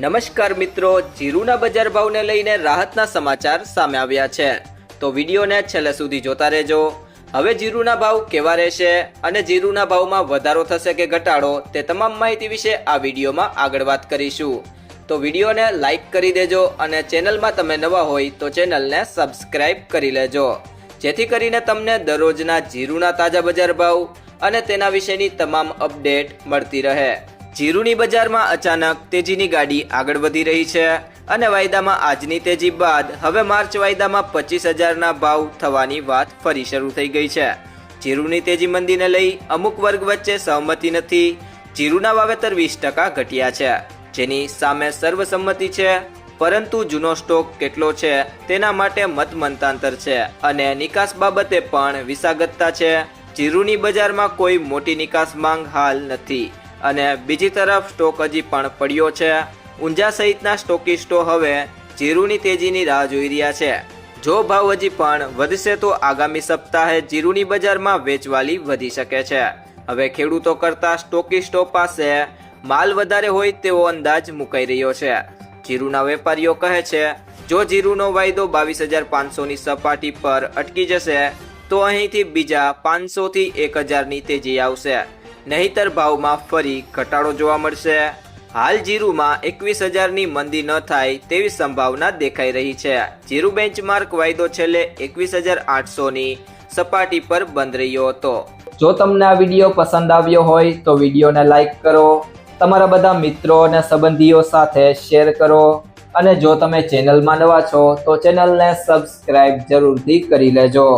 નમસ્કાર મિત્રો, જીરુના બજાર ભાવને લઈને રાહતના સમાચાર સામે આવ્યા છે. તો વિડીયોને છેલ્લે સુધી જોતા રહેજો. હવે જીરુના ભાવ કેવા રહેશે અને જીરુના ભાવમાં વધારો થશે કે ઘટાડો તે તમામ માહિતી વિશે આ વિડીયોમાં આગળ વાત કરીશું. તો વિડીયોને લાઈક કરી દેજો અને ચેનલમાં તમે નવા હોય તો ચેનલને સબસ્ક્રાઇબ કરી લેજો. જેથી કરીને તમને દરરોજના જીરુના તાજા બજાર ભાવ અને તેના વિશેની તમામ અપડેટ મળતી રહે. જીરુની બજારમાં અચાનક તેજીની ગાડી આગળ વધી રહી છે અને વાયદામાં આજની તેજી બાદ હવે માર્ચ વાયદામાં પચીસ હજારના ભાવ થવાની વાત ફરી શરૂ થઈ ગઈ છે. જીરુની તેજી મંદીને લઈ અમુક વર્ગ વચ્ચે સહમતિ નથી. જીરુના વાવેતર વીસ ટકા ઘટ્યા છે, જેની સામે સર્વસંમતિ છે, પરંતુ જૂનો સ્ટોક કેટલો છે તેના માટે મત મંતાંતર છે અને નિકાસ બાબતે પણ વિસાગતતા છે. જીરુની બજારમાં કોઈ મોટી નિકાસ માંગ હાલ નથી. અને બીજી તરફ સ્ટોક હજી પણ પડ્યો છે. ઊંઝા સહિતના સ્ટોકિસ્ટો હવે જીરુની તેજીની રાહ જોઈ રહ્યા છે. જો ભાવ હજી પણ વધશે તો આગામી સપ્તાહે જીરુની બજારમાં વેચવાલી વધી શકે છે. હવે ખેડૂતો કરતા સ્ટોકિસ્ટો પાસે માલ વધારે હોય તેવો અંદાજ મુકાઈ રહ્યો છે. જીરુના વેપારીઓ કહે છે, જો જીરુનો વાયદો બાવીસ હજાર પાંચસોની સપાટી પર અટકી જશે, તો અહીંથી બીજા પાંચસોથી એક હજારની તેજી આવશે. નહીતર ભાવમાં ફરી ઘટાડો જોવા મળશે. હાલ જીરુમાં એકવીસ હજારની મંદી ન થાય તેવી સંભાવના દેખાઈ રહી છે. જીરુ બેન્ચમાર્ક વાયદો છેલ્લે એકવીસ હજાર આઠસોની સપાટી પર બંધ રહ્યો હતો. જો તમને આ વીડિયો પસંદ આવ્યો હોય તો વિડીયોને લાઇક કરો, તમારા બધા મિત્રો અને સંબંધીઓ સાથે શેર કરો અને જો તમે ચેનલમાં નવા છો તો ચેનલને સબસ્ક્રાઇબ જરૂરથી કરી લેજો.